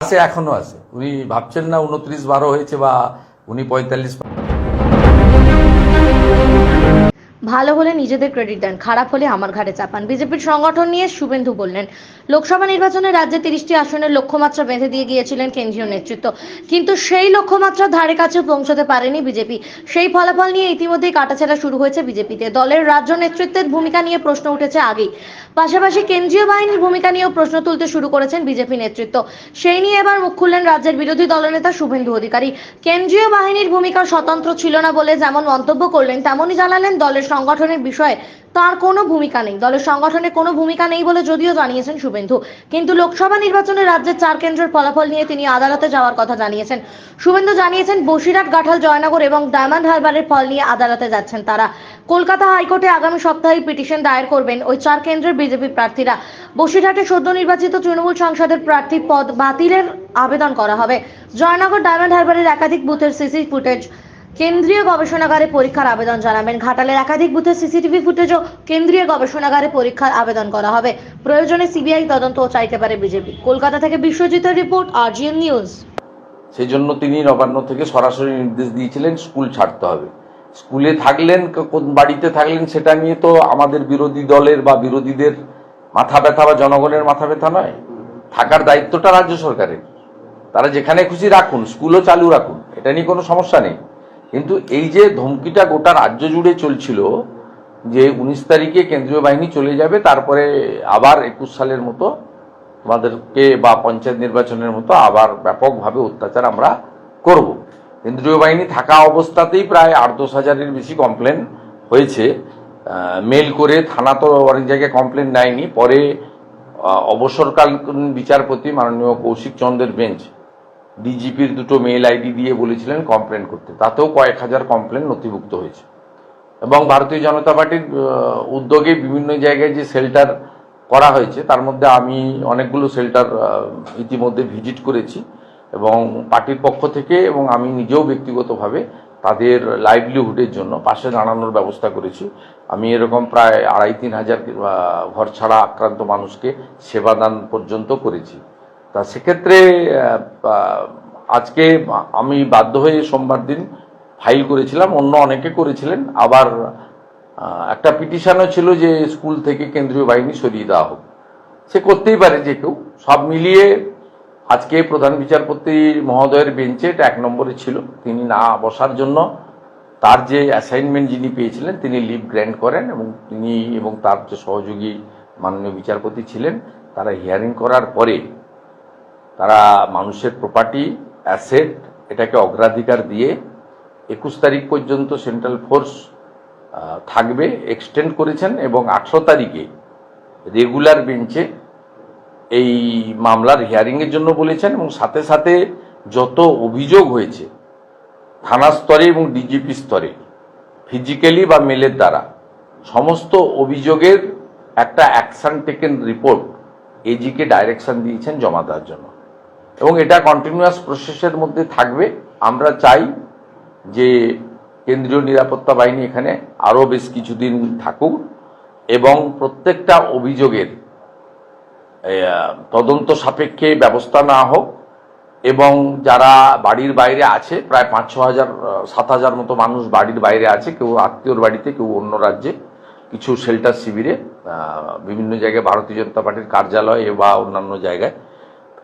আছে এখনও আছে। উনি ভাবছেন না উনত্রিশ বারো হয়েছে বা উনি পঁয়তাল্লিশ ভালো হলে নিজেদের ক্রেডিট দেন, খারাপ হলে আমার ঘাড়ে চাপান। বিজেপির সংগঠন নিয়ে শুভেন্দু বললেন, লোকসভা নির্বাচনে রাজ্যে তিরিশটি আসনের লক্ষ্যমাত্রা বেঁধে দিয়ে গিয়েছিলেন কেন্দ্রীয় নেতৃত্ব। কিন্তু সেই লক্ষ্যমাত্রা ধারে কাছে পৌঁছতে পারেনি বিজেপি। সেই ফলাফল নিয়ে ইতিমধ্যেই কাটাছেড়া শুরু হয়েছে বিজেপিতে। দলের রাজ্য নেতৃত্বের ভূমিকা নিয়ে প্রশ্ন উঠেছে আগেই। পাশাপাশি কেন্দ্রীয় বাহিনীর ভূমিকা নিয়েও প্রশ্ন তুলতে শুরু করেছেন বিজেপি নেতৃত্ব। সেই নিয়ে এবার মুখ খুললেন রাজ্যের বিরোধী দলনেতা শুভেন্দু অধিকারী। কেন্দ্রীয় বাহিনীর ভূমিকা স্বতন্ত্র ছিল না বলে যেমন মন্তব্য করলেন, তেমনই জানালেন দলের সংগঠনের বিষয়ে তার কোনো ভূমিকা নেই। দলের সংগঠনের কোনো ভূমিকা নেই বলে যদিও জানিয়েছেন শুভেন্দু। কিন্তু লোকসভা নির্বাচনে রাজ্যের চার কেন্দ্রের ফলাফল নিয়ে তিনি আদালতে যাওয়ার কথা জানিয়েছেন। শুভেন্দু জানিয়েছেন, বসিরহাট গাঠাল জয়নগর এবং ডায়মন্ড হারবারের ফল নিয়ে আদালতে যাচ্ছেন তারা। কলকাতা হাইকোর্টে আগামী সপ্তাহে পিটিশন দায়ের করবেন ওই চার কেন্দ্রের বিজেপি প্রার্থীরা। বসিরহাটে সদ্য নির্বাচিত তৃণমূল সংসদের প্রার্থী পদ বাতিলের আবেদন করা হবে। জয়নগর, ডায়মন্ড হারবারের একাধিক বুথের সিসি ফুটেজ কেন্দ্রীয় গবেষণাগারে পরীক্ষার আবেদন জানাবেন। ঘাটালের একাধিক বুথে সিসিটিভি ফুটেজও কেন্দ্রীয় গবেষণাগারে পরীক্ষার আবেদন করা হবে। প্রয়োজনে সিবিআই তদন্তও চাইতে পারে বিজেপি। কলকাতা থেকে বিশ্বজিতের রিপোর্ট, আরজিএন নিউজ। সেই জন্য তিনি নবান্ন থেকে সরাসরি নির্দেশ দিয়েছিলেন, স্কুল ছাড়তে হবে। স্কুলে থাকলেন কোন বাড়িতে থাকলেন সেটা নিয়ে তো আমাদের বিরোধী দলের বা বিরোধীদের মাথা ব্যথা বা জনগণের মাথা ব্যথা নয়। থাকার দায়িত্বটা রাজ্য সরকারের। তারা যেখানে খুশি রাখুন, স্কুলও চালু রাখুন। এটা নিয়ে কোনো সমস্যা নেই। কিন্তু এই যে ধমকিটা গোটা রাজ্য জুড়ে চলছিল, যে উনিশ তারিখে কেন্দ্রীয় বাহিনী চলে যাবে, তারপরে আবার একুশ সালের মতো আমাদেরকে বা পঞ্চায়েত নির্বাচনের মতো আবার ব্যাপকভাবে অত্যাচার আমরা করব। কেন্দ্রীয় বাহিনী থাকা অবস্থাতেই প্রায় আট দশ হাজারের বেশি কমপ্লেন হয়েছে। মেল করে থানা তো অনেক জায়গায় কমপ্লেন নেয়নি পরে অবসরকালীন বিচারপতি মাননীয় কৌশিক চন্দ্রের বেঞ্চ ডিজিপির দুটো মেল আইডি দিয়ে বলেছিলেন কমপ্লেন করতে। তাতেও কয়েক হাজার কমপ্লেন নথিভুক্ত হয়েছে। এবং ভারতীয় জনতা পার্টির উদ্যোগে বিভিন্ন জায়গায় যে শেল্টার করা হয়েছে, তার মধ্যে আমি অনেকগুলো শেল্টার ইতিমধ্যে ভিজিট করেছি এবং পার্টির পক্ষ থেকে এবং আমি নিজেও ব্যক্তিগতভাবে তাদের লাইভলিহুডের জন্য পাশে দাঁড়ানোর ব্যবস্থা করেছি। আমি এরকম প্রায় আড়াই তিন হাজার ঘর ছাড়া আক্রান্ত মানুষকে সেবাদান পর্যন্ত করেছি। তা সেক্ষেত্রে আজকে আমি বাধ্য হয়ে সোমবার দিন ফাইল করেছিলাম, অন্য অনেকে করেছিলেন। আবার একটা পিটিশনও ছিল যে স্কুল থেকে কেন্দ্রীয় বাহিনী সরিয়ে দেওয়া হোক। সে করতেই পারে যে কেউ। সব মিলিয়ে আজকে প্রধান বিচারপতি মহোদয়ের বেঞ্চে এটা এক নম্বরে ছিল। তিনি না বসার জন্য তার যে অ্যাসাইনমেন্ট যিনি পেয়েছিলেন, তিনি লিভ গ্র্যান্ট করেন এবং তিনি এবং তার যে সহযোগী মাননীয় বিচারপতি ছিলেন, তারা হিয়ারিং করার পরে তারা মানুষের প্রপার্টি অ্যাসেট এটাকে অগ্রাধিকার দিয়ে একুশ তারিখ পর্যন্ত সেন্ট্রাল ফোর্স থাকবে এক্সটেন্ড করেছেন এবং আঠেরো তারিখে রেগুলার বেঞ্চে এই মামলার হিয়ারিংয়ের জন্য বলেছেন এবং সাথে সাথে যত অভিযোগ হয়েছে, থানা স্তরে এবং ডিজিপি স্তরে ফিজিক্যালি বা মেলের দ্বারা, সমস্ত অভিযোগের একটা অ্যাকশন টেকেন রিপোর্ট এজিকে ডাইরেকশন দিয়েছেন জমা দেওয়ার জন্য। এবং এটা কন্টিনিউয়াস প্রসেসের মধ্যে থাকবে। আমরা চাই যে কেন্দ্রীয় নিরাপত্তা বাহিনী এখানে আরও বেশ কিছুদিন থাকুক এবং প্রত্যেকটা অভিযোগের তদন্ত সাপেক্ষে ব্যবস্থা না হোক এবং যারা বাড়ির বাইরে আছে, প্রায় পাঁচ ছ হাজার সাত হাজার মতো মানুষ বাড়ির বাইরে আছে, কেউ আত্মীয়র বাড়িতে, কেউ অন্য রাজ্যে, কিছু শেল্টার শিবিরে বিভিন্ন জায়গায় ভারতীয় জনতা পার্টির কার্যালয়ে বা অন্যান্য জায়গায়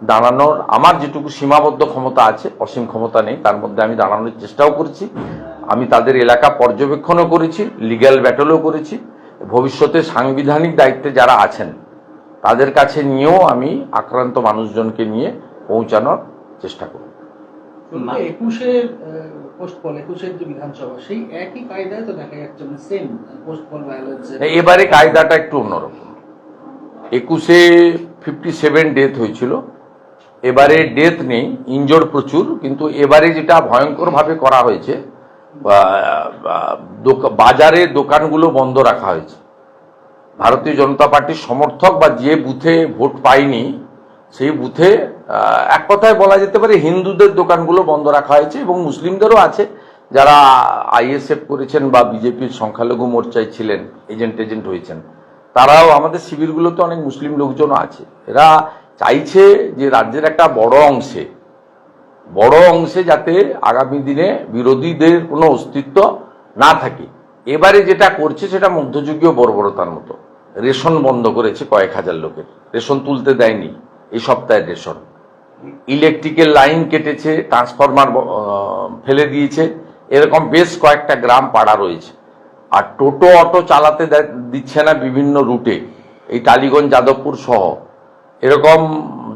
দাঁড়ানোর আমার যেটুকু সীমাবদ্ধ ক্ষমতা আছে অসীম ক্ষমতা নেই তার মধ্যে আমি দাঁড়ানোর চেষ্টাও করছি। আমি তাদের এলাকা পর্যবেক্ষণও করেছি লিগ্যাল ব্যাটলও করেছি। ভবিষ্যতে সাংবিধানিক দায়িত্বে যারা আছেন তাদের কাছে নিয়েও আমি আক্রান্ত মানুষজনকে নিয়ে পৌঁছানোর চেষ্টা করব। একুশের পোস্টপল একুশের যে বিধানসভা সেই একই কায়দায় তো দেখা যাচ্ছে মানে সেম পোস্টপল ভায়োলেন্স এবারে কায়দাটা একটু অন্যরকম। একুশে ফিফটি সেভেন ডেথ হয়েছিল। এবারে ডেথ নেই ইনজোর্ড প্রচুর, কিন্তু এবারে যেটা ভয়ঙ্করভাবে করা হয়েছে বাজারে দোকানগুলো বন্ধ রাখা হয়েছে। ভারতীয় জনতা পার্টির সমর্থক বা যে বুথে ভোট পায়নি, সেই বুথে এক কথায় বলা যেতে পারে হিন্দুদের দোকানগুলো বন্ধ রাখা হয়েছে এবং মুসলিমদেরও আছে, যারা আইএসএফ করেছেন বা বিজেপির সংখ্যালঘু মোর্চায় ছিলেন এজেন্ট এজেন্ট হয়েছেন। তারাও আমাদের শিবিরগুলোতে অনেক মুসলিম লোকজনও আছে। এরা চাইছে যে রাজ্যের একটা বড় অংশে বড় অংশে যাতে আগামী দিনে বিরোধীদের কোনো অস্তিত্ব না থাকে। এবারে যেটা করছে সেটা মধ্যযুগীয় বর্বরতার মতো। রেশন বন্ধ করেছে কয়েক হাজার লোকের। রেশন তুলতে দেয়নি এই সপ্তাহের রেশন। ইলেকট্রিকের লাইন কেটেছে, ট্রান্সফরমার ফেলে দিয়েছে। এরকম বেশ কয়েকটা গ্রাম পাড়া রয়েছে। আর টোটো অটো চালাতে দিচ্ছে না বিভিন্ন রুটে। এই টালিগঞ্জ, যাদবপুর সহ এরকম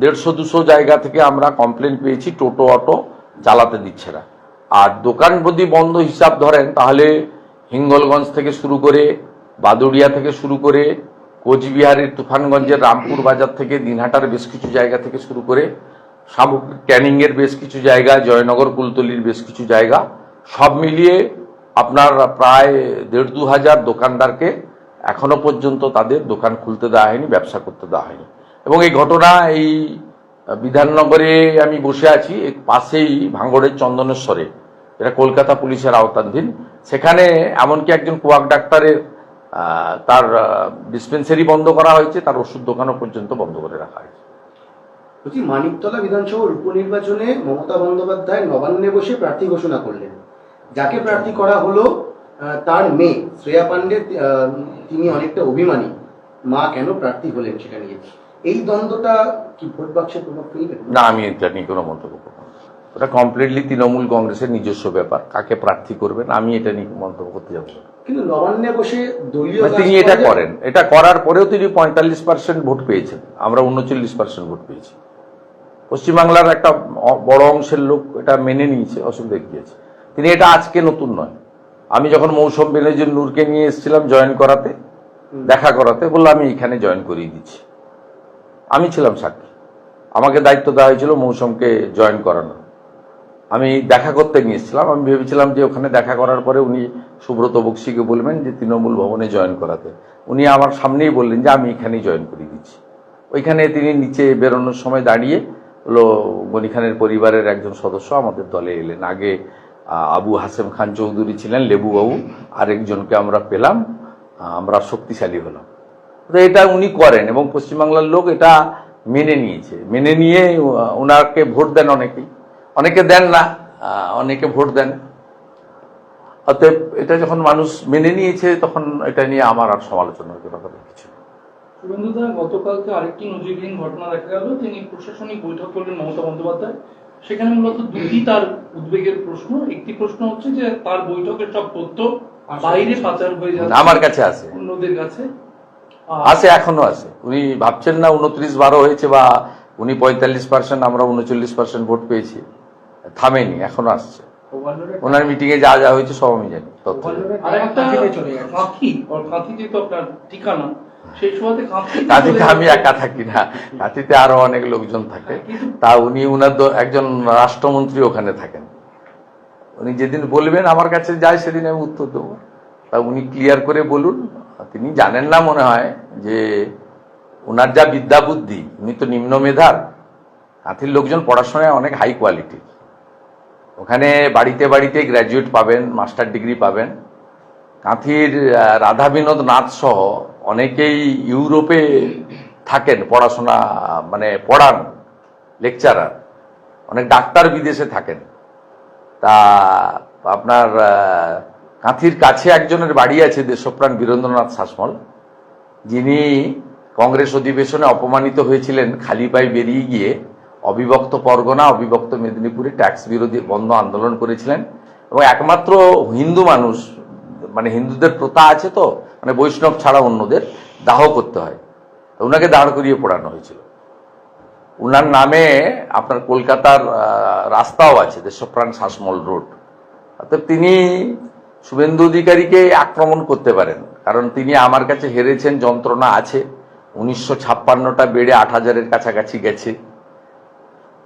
দেড়শো, দুশো জায়গা থেকে আমরা কমপ্লেন পেয়েছি, টোটো, অটো চালাতে দিচ্ছে না। আর দোকান যদি বন্ধ হিসাব ধরেন, তাহলে হিঙ্গলগঞ্জ থেকে শুরু করে, বাদুড়িয়া থেকে শুরু করে, কোচবিহারের তুফানগঞ্জের রামপুর বাজার থেকে, দিনহাটার বেশ কিছু জায়গা থেকে শুরু করে সামগ্রিক ক্যানিংয়ের বেশ কিছু জায়গা, জয়নগর, কুলতলির বেশ কিছু জায়গা, সব মিলিয়ে আপনার প্রায় দেড় দু হাজার দোকানদারকে এখনও পর্যন্ত তাদের দোকান খুলতে দেওয়া হয়নি, ব্যবসা করতে দেওয়া হয়নি। এবং এই ঘটনা এই বিধাননগরে আমি বসে আছি পাশেই ভাঙড়ের চন্দনেশ্বরে। এটা কলকাতা পুলিশের আওতাধীন। সেখানে এমনকি একজন কোয়াক ডাক্তারের তার ডিসপেন্সারি বন্ধ করা হয়েছে, তার ওষুধ দোকানও পর্যন্ত বন্ধ করে রাখা হয়েছে। বলছি, মানিকতলা বিধানসভার উপনির্বাচনে মমতা বন্দ্যোপাধ্যায় নবান্নে বসে প্রার্থী ঘোষণা করলেন। যাকে প্রার্থী করা হলো তার মেয়ে, শ্রেয়া পান্ডে তিনি অনেকটা অভিমানী। মা কেন প্রার্থী হলেন সেটা নিয়ে? এই দ্বন্দ্বটা কি ভোট বাক্সে প্রভাব ফেলবে না আমি এটা নিয়ে কোনো মন্তব্য করব ওটা কমপ্লিটলি তৃণমূল কংগ্রেসের নিজস্ব ব্যাপার। কাকে প্রার্থী করবেন আমি এটা নিয়ে মন্তব্য করতে যাব কিন্তু নবান্নে বসে দলীয় মানে তিনি এটা করেন। এটা করার পরেও তিনি পঁয়তাল্লিশ পার্সেন্ট ভোট পেয়েছেন। আমরা উনচল্লিশ পার্সেন্ট ভোট পেয়েছি। পশ্চিমবাংলার একটা বড় অংশের লোক এটা মেনে নিয়েছে অসুবিধা গিয়েছে তিনি এটা আজকে নতুন নয়। আমি যখন মৌসুম বেনজির নূরকে নিয়ে এসেছিলাম জয়েন করাতে দেখা করাতে বলল আমি এখানে জয়েন করিয়ে দিচ্ছি। আমি ছিলাম সাক্ষী। আমাকে দায়িত্ব দেওয়া হয়েছিল মৌসুমকে জয়েন করানো। আমি দেখা করতে গিয়েছিলাম। আমি ভেবেছিলাম যে ওখানে দেখা করার পরে উনি সুব্রত বক্সিকে বলবেন যে তৃণমূল ভবনে জয়েন করাতে। উনি আমার সামনেই বললেন যে আমি এখানেই জয়েন করিয়ে দিচ্ছি। ওইখানে তিনি নিচে বেরোনোর সময় দাঁড়িয়ে হলো গনি খানের পরিবারের একজন সদস্য আমাদের দলে এলেন। আগে আবু হাসেম খান চৌধুরী ছিলেন, লেবুবাবু। আরেকজনকে আমরা পেলাম। আমরা শক্তিশালী হলাম। তো এটা উনি করেন এবং পশ্চিমবাংলার লোক এটা মেনে নিয়েছে। মেনে নিয়ে ওনাকে ভোট দেন অনেকেই। অনেকে দেন না অনেকে ভোট দেন। অতএব এটা যখন মানুষ মেনে নিয়েছে তখন এটা নিয়ে আমার আর সমালোচনার কোনো কথা কিছু শুভেন্দুদা গতকালকে আরেকটি নজিরবিহীন ঘটনা দেখা গেল। তিনি প্রশাসনিক বৈঠক করলেন মমতা বন্দ্যোপাধ্যায়। সেখানে মূলত দুটি তার উদ্বেগের প্রশ্ন। একটি প্রশ্ন হচ্ছে যে তার বৈঠকের সব তথ্য বাইরে পাচার হয়ে যাচ্ছে আমার কাছে আছে। অন্যদের কাছে। আছে এখনও আছে। উনি ভাবছেন না উনত্রিশ বারো হয়েছে বা উনি পঁয়তাল্লিশ পার্সেন্ট আমরা উনচল্লিশ পার্সেন্ট ভোট পেয়েছি। থামেনি এখনও আসছে। ওনার মিটিং এ যা যা হয়েছে সব আমি জানি কাঁথিতে আমি একা থাকি না। কাঁথিতে আরও অনেক লোকজন থাকে। তা উনি উনার একজন রাষ্ট্রমন্ত্রী ওখানে থাকেন। উনি যেদিন বলবেন আমার কাছে যায় সেদিন আমি উত্তর দেবো। তা উনি ক্লিয়ার করে বলুন তিনি জানেন না মনে হয় যে ওনার যা বিদ্যা বুদ্ধি, উনি তো নিম্ন মেধার। কাঁথির লোকজন পড়াশোনায় অনেক হাই কোয়ালিটি ওখানে বাড়িতে বাড়িতে গ্র্যাজুয়েট পাবেন মাস্টার ডিগ্রি পাবেন। কাঁথির রাধা বিনোদ নাথ সহ অনেকেই ইউরোপে থাকেন পড়াশোনা মানে পড়ান লেকচারার অনেক ডাক্তার বিদেশে থাকেন। তা আপনার কাঁথির কাছে একজনের বাড়ি আছে দেশপ্রাণ বীরেন্দ্রনাথ শাসমল। যিনি কংগ্রেস অধিবেশনে অপমানিত হয়েছিলেন, খালি পায়ে বেরিয়ে গিয়ে অবিভক্ত পরগনা, অবিভক্ত মেদিনীপুরে ট্যাক্স বিরোধী বন্ধ আন্দোলন করেছিলেন। এবং একমাত্র হিন্দু মানুষ মানে হিন্দুদের প্রথা আছে তো মানে বৈষ্ণব ছাড়া অন্যদের, দাহ করতে হয়। ওনাকে দাঁড় করিয়ে পড়ানো হয়েছিল। উনার নামে আপনার কলকাতার রাস্তাও আছে, দেশপ্রাণ শাসমল রোড। অর্থাৎ তিনি শুভেন্দু অধিকারীকে আক্রমণ করতে পারেন। কারণ তিনি আমার কাছে হেরেছেন, যন্ত্রণা আছে। উনিশশো ছাপ্পান্নটা বেড়ে আট হাজারের কাছাকাছি গেছে।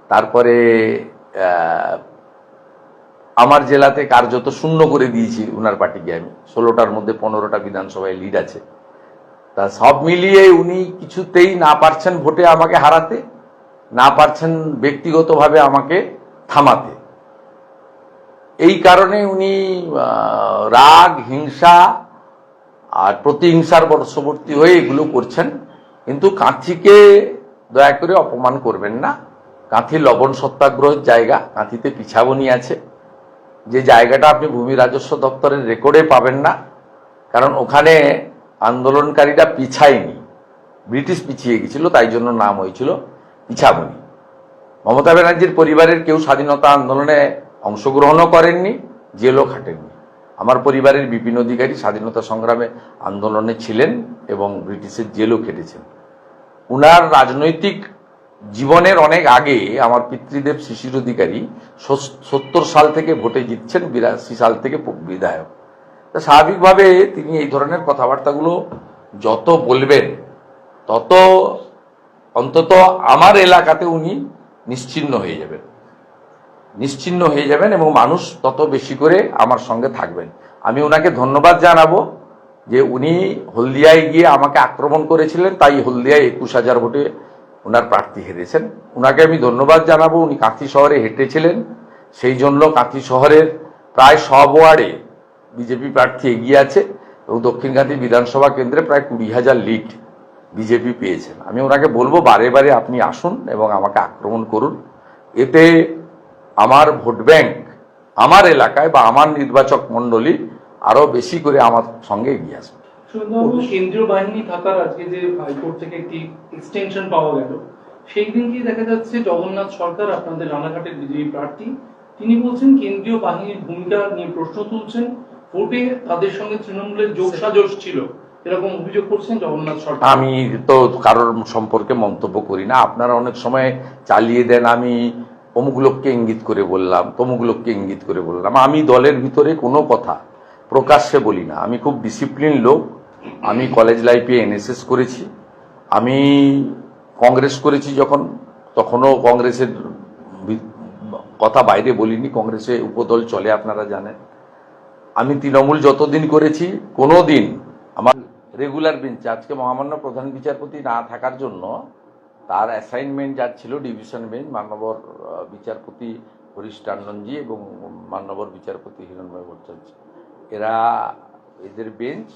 তারপরে আমার জেলাতে কার্যত শূন্য করে দিয়েছি উনার পার্টিকে আমি। ষোলোটার মধ্যে পনেরোটা বিধানসভায় লিড আছে। তা সব মিলিয়ে উনি কিছুতেই না পারছেন ভোটে আমাকে হারাতে, না পারছেন ব্যক্তিগতভাবে আমাকে থামাতে। এই কারণে উনি রাগ, হিংসা আর প্রতিহিংসার বর্ষবর্তী হয়ে এগুলো করছেন। কিন্তু কাঁথিকে দয়া করে অপমান করবেন না। কাঁথি লবণ সত্যাগ্রহের জায়গা, কাঁথিতে পিছাবনি আছে। যে জায়গাটা আপনি ভূমি রাজস্ব দপ্তরের রেকর্ডে পাবেন না, কারণ ওখানে আন্দোলনকারীরা পিছায়নি। ব্রিটিশ পিছিয়ে গেছিল, তাই জন্য নাম হয়েছিল পিছাবনি। মমতা ব্যানার্জির পরিবারের কেউ স্বাধীনতা আন্দোলনে অংশগ্রহণও করেননি, জেলও খাটেননি। আমার পরিবারের বিপিন অধিকারী স্বাধীনতা সংগ্রামে আন্দোলনে ছিলেন এবং ব্রিটিশের জেলও খেটেছেন। উনার রাজনৈতিক জীবনের অনেক আগে আমার পিতৃদেব শিশির অধিকারী সত্তর সাল থেকে ভোটে জিতছেন, বিরাশি সাল থেকে বিধায়ক। তা স্বাভাবিকভাবে তিনি এই ধরনের কথাবার্তাগুলো যত বলবেন, তত অন্তত আমার এলাকাতে উনি নিশ্চিহ্ন হয়ে যাবেন। নিশ্চিহ্ন হয়ে যাবেন এবং মানুষ তত বেশি করে আমার সঙ্গে থাকবেন। আমি ওনাকে ধন্যবাদ জানাব যে উনি হলদিয়ায় গিয়ে আমাকে আক্রমণ করেছিলেন, তাই হলদিয়ায় একুশ হাজার ভোটে ওনার প্রার্থী হেরেছেন। ওনাকে আমি ধন্যবাদ জানাব, উনি কাঁথি শহরে হেঁটেছিলেন। সেই জন্য কাঁথি শহরের প্রায় সব ওয়ার্ডে বিজেপি প্রার্থী এগিয়ে আছে এবং দক্ষিণ কাঁথি বিধানসভা কেন্দ্রে প্রায় কুড়ি হাজার লিড বিজেপি পেয়েছেন। আমি ওনাকে বলব, বারে বারে আপনি আসুন এবং আমাকে আক্রমণ করুন। এতে আমার ভোট ব্যাংক আমার এলাকায় বা আমার নির্বাচক মণ্ডলী আরও বেশি করে আমার সঙ্গে এগিয়ে আসবে। কেন্দ্রীয় বাহিনী থাকার আজকে যে হাইকোর্ট থেকে একটি এক্সটেনশন পাওয়া গেল সেই দিনকে দেখা যাচ্ছে জগন্নাথ সরকার আপনাদের রানাঘাটের বিজয়ী প্রার্থী। তিনি বলছেন কেন্দ্রীয় বাহিনীর ভূমিকা নিয়ে প্রশ্ন তুলছেন। ভোটে তাদের সঙ্গে তৃণমূলের যোগসাজশ ছিল। এরকম অভিযোগ করছেন জগন্নাথ সরকার। আমি তো কারোর সম্পর্কে মন্তব্য করি না। আপনারা অনেক সময় চালিয়ে দেন আমি অমুক লোককে ইঙ্গিত করে বললাম তমুক লোককে ইঙ্গিত করে বললাম। আমি দলের ভিতরে কোনো কথা প্রকাশ্যে বলি না। আমি খুব ডিসিপ্লিন লোক। আমি কলেজ লাইফে এনএসএস করেছি। আমি কংগ্রেস করেছি যখন। তখনও কংগ্রেসের কথা বাইরে বলিনি। কংগ্রেসে উপদল চলে, আপনারা জানেন। আমি তৃণমূল যতদিন করেছি কোনো দিন আমার রেগুলার বেঞ্চে আজকে মহামান্য প্রধান বিচারপতি না থাকার জন্য তার অ্যাসাইনমেন্ট যার ছিল ডিভিশন বেঞ্চ মান্যবর বিচারপতি হরিশ টান্ডনজি এবং মান্যবর বিচারপতি হিরণময় ভট্টাচার্য। এরা এদের বেঞ্চ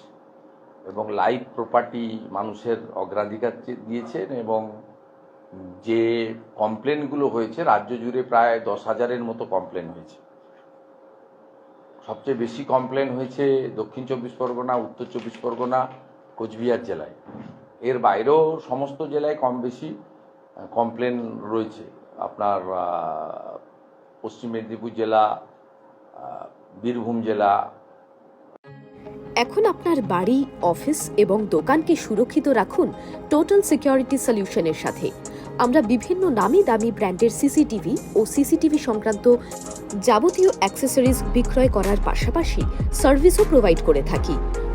এবং লাইফ প্রপার্টি মানুষের অগ্রাধিকার দিয়েছেন এবং যে কমপ্লেনগুলো হয়েছে, রাজ্য জুড়ে প্রায় দশ হাজারের মতো কমপ্লেন হয়েছে। সবচেয়ে বেশি কমপ্লেন হয়েছে দক্ষিণ চব্বিশ পরগনা, উত্তর চব্বিশ পরগনা, কোচবিহার জেলায়। এর বাইরেও সমস্ত জেলায় কম বেশি কমপ্লেন রয়েছে। আপনার পশ্চিম মেদিনীপুর জেলা বীরভূম জেলা। এখন আপনার বাড়ি, অফিস এবং দোকানকে সুরক্ষিত রাখুন টোটাল সিকিউরিটি সলিউশনের সাথে। আমরা বিভিন্ন নামি দামি ব্র্যান্ডের সিসিটিভি ও সিসিটিভি সংক্রান্ত যাবতীয় অ্যাক্সেসরিজ বিক্রয় করার পাশাপাশি সার্ভিসও প্রোভাইড করে থাকি।